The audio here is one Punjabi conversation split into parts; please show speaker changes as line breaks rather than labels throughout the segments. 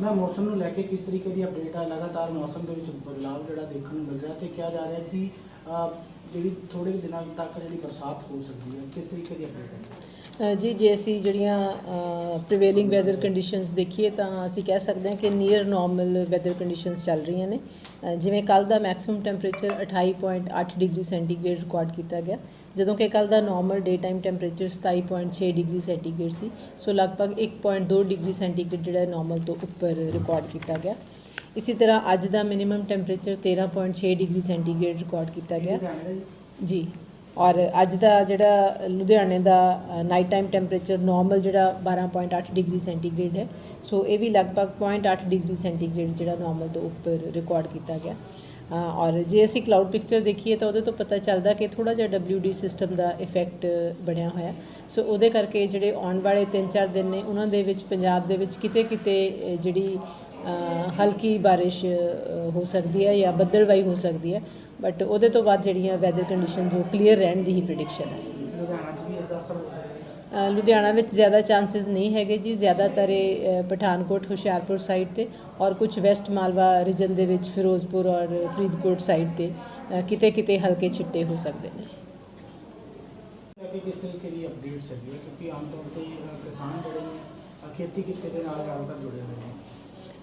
ਮੈਂ ਮੌਸਮ ਨੂੰ ਲੈ ਕੇ ਕਿਸ ਤਰੀਕੇ ਦੀ ਅਪਡੇਟ ਹੈ ਲਗਾਤਾਰ ਮੌਸਮ ਦੇ ਵਿੱਚ ਬਦਲਾਅ ਜਿਹੜਾ ਦੇਖਣ ਨੂੰ ਮਿਲ ਰਿਹਾ ਤੇ ਕਿਹਾ ਜਾ ਰਿਹਾ ਕਿ ਜਿਹੜੀ ਥੋੜੇ ਦਿਨਾਂ ਤੱਕ ਜਿਹੜੀ ਬਰਸਾਤ ਹੋ ਸਕਦੀ ਹੈ, ਕਿਸ ਤਰੀਕੇ ਦੀ ਅਪਡੇਟ ਹੈ?
ਜੀ, ਜੇ ਅਸੀਂ ਜਿਹੜੀਆਂ ਪ੍ਰੀਵੇਲਿੰਗ ਵੈਦਰ ਕੰਡੀਸ਼ਨਸ ਦੇਖੀਏ ਤਾਂ ਅਸੀਂ ਕਹਿ ਸਕਦੇ ਹਾਂ ਕਿ ਨੀਅਰ ਨਾਰਮਲ ਵੈਦਰ ਕੰਡੀਸ਼ਨਸ ਚੱਲ ਰਹੀਆਂ ਨੇ। ਜਿਵੇਂ ਕੱਲ ਦਾ maximum temperature 28.8 degree centigrade record ਕੀਤਾ ਗਿਆ। ਜਦੋਂ ਕਿ ਕੱਲ ਦਾ normal day time temperature 27.6 degree centigrade ਸੀ। ਸੋ ਲਗਭਗ 1.2 ਡਿਗਰੀ ਸੈਂਟੀਗ੍ਰੇਡ ਜਿਹੜਾ ਨਾਰਮਲ ਤੋਂ ਉੱਪਰ ਰਿਕਾਰਡ ਕੀਤਾ ਗਿਆ। ਇਸੇ ਤਰ੍ਹਾਂ ਅੱਜ ਦਾ minimum temperature 13.6 degree centigrade record ਕੀਤਾ ਗਿਆ।
ਜੀ।
ਔਰ ਅੱਜ ਦਾ ਜਿਹੜਾ ਲੁਧਿਆਣੇ ਦਾ ਨਾਈਟ ਟਾਈਮ ਟੈਂਪਰੇਚਰ ਨਾਰਮਲ ਜਿਹੜਾ 12.8 ਡਿਗਰੀ ਸੈਂਟੀਗ੍ਰੇਡ ਹੈ। ਸੋ ਇਹ ਵੀ ਲਗਭਗ 0.8 ਡਿਗਰੀ ਸੈਂਟੀਗ੍ਰੇਡ ਜਿਹੜਾ ਨਾਰਮਲ ਤੋਂ ਉੱਪਰ ਰਿਕਾਰਡ ਕੀਤਾ ਗਿਆ। ਔਰ ਜੇ ਅਸੀਂ ਕਲਾਊਡ ਪਿਕਚਰ ਦੇਖੀਏ ਤਾਂ ਉਹਦੇ ਤੋਂ ਪਤਾ ਚੱਲਦਾ ਕਿ ਥੋੜਾ ਜਿਹਾ WD ਸਿਸਟਮ ਦਾ ਇਫੈਕਟ ਬਣਿਆ ਹੋਇਆ। ਸੋ ਉਹਦੇ ਕਰਕੇ ਜਿਹੜੇ ਆਉਣ ਵਾਲੇ 3-4 ਦਿਨ ਨੇ ਉਹਨਾਂ ਦੇ ਵਿੱਚ ਪੰਜਾਬ ਦੇ ਵਿੱਚ ਕਿਤੇ ਕਿਤੇ ਅ, ਜਿਹੜੀ ਹਲਕੀ ਬਾਰਿਸ਼ ਹੋ ਸਕਦੀ ਹੈ ਜਾਂ ਬੱਦਲਵਾਈ ਹੋ ਸਕਦੀ ਹੈ ਬਟ ਉਹਦੇ ਤੋਂ ਬਾਅਦ ਜਿਹੜੀਆਂ ਵੈਦਰ ਕੰਡੀਸ਼ਨ ਜੋ ਕਲੀਅਰ ਰਹਿਣ ਦੀ ਹੀ ਪ੍ਰੈਡਿਕਸ਼ਨ ਹੈ।
ਲੁਧਿਆਣਾ
ਵਿੱਚ ਜ਼ਿਆਦਾ ਚਾਂਸਸ ਨਹੀਂ ਹੈਗੇ ਜੀ ਜ਼ਿਆਦਾਤਰ ਇਹ ਪਠਾਨਕੋਟ ਹੁਸ਼ਿਆਰਪੁਰ ਸਾਈਡ ਤੇ ਔਰ ਕੁਝ ਵੈਸਟ ਮਾਲਵਾ ਰੀਜਨ ਦੇ ਵਿੱਚ ਫਿਰੋਜ਼ਪੁਰ ਔਰ ਫਰੀਦਕੋਟ ਸਾਈਡ ਤੇ ਕਿਤੇ ਕਿਤੇ ਹਲਕੇ ਛਿੱਟੇ ਹੋ ਸਕਦੇ ਨੇ।
ਕੇ ਕਿਸ ਤਰੀਕੇ ਦੀ ਅਪਡੇਟਸ ਹੈਗੀ ਹੈ? ਕਿਉਂਕਿ ਆਮ ਤੌਰ ਤੇ ਕਿਸਾਨ ਜਿਹੜੇ ਖੇਤੀ ਕਿੱਤੇ ਦੇ ਨਾਲ ਜ਼ਿਆਦਾਤਰ ਜੁੜੇ ਹੋਏ ਨੇ।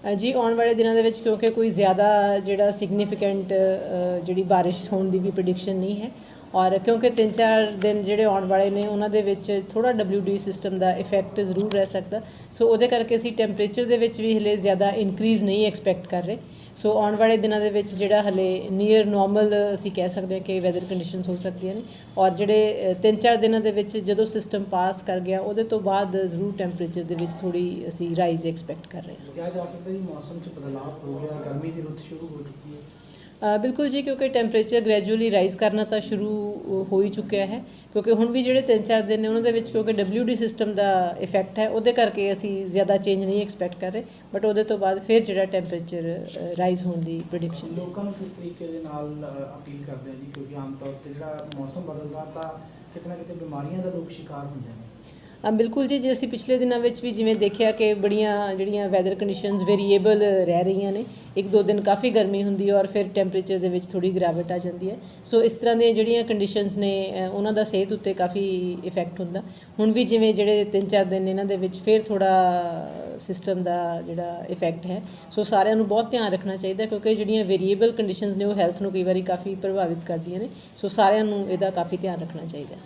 ਜੀ, ਆਉਣ ਵਾਲੇ ਦਿਨਾਂ ਦੇ ਵਿੱਚ ਕਿਉਂਕਿ ਕੋਈ ਜ਼ਿਆਦਾ ਜਿਹੜਾ ਸਿਗਨੀਫੀਕੈਂਟ ਜਿਹੜੀ ਬਾਰਿਸ਼ ਹੋਣ ਦੀ ਵੀ ਪ੍ਰੈਡਿਕਸ਼ਨ ਨਹੀਂ ਹੈ ਔਰ ਕਿਉਂਕਿ 3-4 ਦਿਨ ਜਿਹੜੇ ਆਉਣ ਵਾਲੇ ਨੇ, ਉਹਨਾਂ ਦੇ ਵਿੱਚ ਥੋੜਾ WD ਸਿਸਟਮ ਦਾ ਇਫੈਕਟ ਜ਼ਰੂਰ ਰਹਿ ਸਕਦਾ। ਸੋ ਉਹਦੇ ਕਰਕੇ ਅਸੀਂ ਟੈਂਪਰੇਚਰ ਦੇ ਵਿੱਚ ਵੀ ਹਲੇ ਜ਼ਿਆਦਾ ਇਨਕਰੀਜ਼ ਨਹੀਂ ਐਕਸਪੈਕਟ ਕਰ ਰਹੇ। ਸੋ ਆਉਣ ਵਾਲੇ ਦਿਨਾਂ ਦੇ ਵਿੱਚ ਜਿਹੜਾ ਹਲੇ ਨੀਅਰ ਨਾਰਮਲ ਅਸੀਂ ਕਹਿ ਸਕਦੇ ਹਾਂ ਕਿ ਵੈਦਰ ਕੰਡੀਸ਼ਨਸ ਹੋ ਸਕਦੀਆਂ ਨੇ। ਔਰ ਜਿਹੜੇ 3-4 ਦਿਨਾਂ ਦੇ ਵਿੱਚ ਜਦੋਂ ਸਿਸਟਮ ਪਾਸ ਕਰ ਗਿਆ, ਉਹਦੇ ਤੋਂ ਬਾਅਦ ਜ਼ਰੂਰ ਟੈਂਪਰੇਚਰ ਦੇ ਵਿੱਚ ਥੋੜੀ ਅਸੀਂ ਰਾਈਜ਼ ਐਕਸਪੈਕਟ ਕਰ ਰਹੇ ਹਾਂ।
ਕਿਹਾ ਜਾ ਸਕਦਾ ਜੀ ਮੌਸਮ 'ਚ ਬਦਲਾਅ ਹੋ ਗਿਆ, ਗਰਮੀ ਦੀ ਰੁੱਤ ਸ਼ੁਰੂ ਹੋ ਚੁੱਕੀ ਹੈ।
ਬਿਲਕੁਲ ਜੀ ਕਿਉਂਕਿ ਟੈਂਪਰੇਚਰ ਗ੍ਰੈਜੂਅਲੀ ਰਾਈਜ਼ ਕਰਨਾ ਤਾਂ ਸ਼ੁਰੂ ਹੋ ਹੀ ਚੁੱਕਿਆ ਹੈ। ਕਿਉਂਕਿ ਹੁਣ ਵੀ ਜਿਹੜੇ 3-4 ਦਿਨ ਨੇ ਉਹਨਾਂ ਦੇ ਵਿੱਚ ਕਿਉਂਕਿ WD ਸਿਸਟਮ ਦਾ ਇਫੈਕਟ ਹੈ ਉਹਦੇ ਕਰਕੇ ਅਸੀਂ ਜ਼ਿਆਦਾ ਚੇਂਜ ਨਹੀਂ ਐਕਸਪੈਕਟ ਕਰ ਰਹੇ। ਬਟ ਉਹਦੇ ਤੋਂ ਬਾਅਦ ਫਿਰ ਜਿਹੜਾ ਟੈਂਪਰੇਚਰ ਰਾਈਜ਼ ਹੋਣ ਦੀ ਪ੍ਰੈਡਿਕਸ਼ਨ ਹੈ
ਲੋਕਾਂ ਨੂੰ ਕਿਸ ਤਰੀਕੇ ਦੇ ਨਾਲ ਅਪੀਲ ਕਰਦੇ ਆ ਜੀ? ਕਿਉਂਕਿ ਆਮ ਤੌਰ ਤੇ ਜਿਹੜਾ ਮੌਸਮ ਬਦਲਦਾ ਤਾਂ ਕਿਤੇ ਨਾ ਕਿਤੇ ਬਿਮਾਰੀਆਂ ਦਾ ਲੋਕ ਸ਼ਿਕਾਰ ਹੁੰਦੇ ਨੇ।
ਬਿਲਕੁਲ ਜੀ ਜੇ ਅਸੀਂ ਪਿਛਲੇ ਦਿਨਾਂ ਵਿੱਚ ਵੀ ਜਿਵੇਂ ਦੇਖਿਆ ਕਿ ਬੜੀਆਂ ਜਿਹੜੀਆਂ ਵੈਦਰ ਕੰਡੀਸ਼ਨਸ ਵੇਰੀਏਬਲ ਰਹਿ ਰਹੀਆਂ ਨੇ ਇੱਕ ਦੋ ਦਿਨ ਕਾਫੀ ਗਰਮੀ ਹੁੰਦੀ ਹੈ ਔਰ ਫਿਰ ਟੈਂਪਰੇਚਰ ਦੇ ਵਿੱਚ ਥੋੜੀ ਗਿਰਾਵਟ ਆ ਜਾਂਦੀ ਹੈ। ਸੋ ਇਸ ਤਰ੍ਹਾਂ ਦੀਆਂ ਜਿਹੜੀਆਂ ਕੰਡੀਸ਼ਨਸ ਨੇ ਉਹਨਾਂ ਦਾ ਸਿਹਤ ਉੱਤੇ ਕਾਫੀ ਇਫੈਕਟ ਹੁੰਦਾ। ਹੁਣ ਵੀ ਜਿਵੇਂ ਜਿਹੜੇ 3-4 ਦਿਨ ਇਹਨਾਂ ਦੇ ਵਿੱਚ ਫਿਰ ਥੋੜਾ ਸਿਸਟਮ ਦਾ ਜਿਹੜਾ ਇਫੈਕਟ ਹੈ। ਸੋ ਸਾਰਿਆਂ ਨੂੰ ਬਹੁਤ ਧਿਆਨ ਰੱਖਣਾ ਚਾਹੀਦਾ ਕਿਉਂਕਿ ਜਿਹੜੀਆਂ ਵੇਰੀਏਬਲ ਕੰਡੀਸ਼ਨਸ ਨੇ ਉਹ ਹੈਲਥ ਨੂੰ ਕਈ ਵਾਰੀ ਕਾਫੀ ਪ੍ਰਭਾਵਿਤ ਕਰਦੀਆਂ ਨੇ। ਸੋ ਸਾਰਿਆਂ ਨੂੰ ਇਹਦਾ ਕਾਫੀ ਧਿਆਨ ਰੱਖਣਾ ਚਾਹੀਦਾ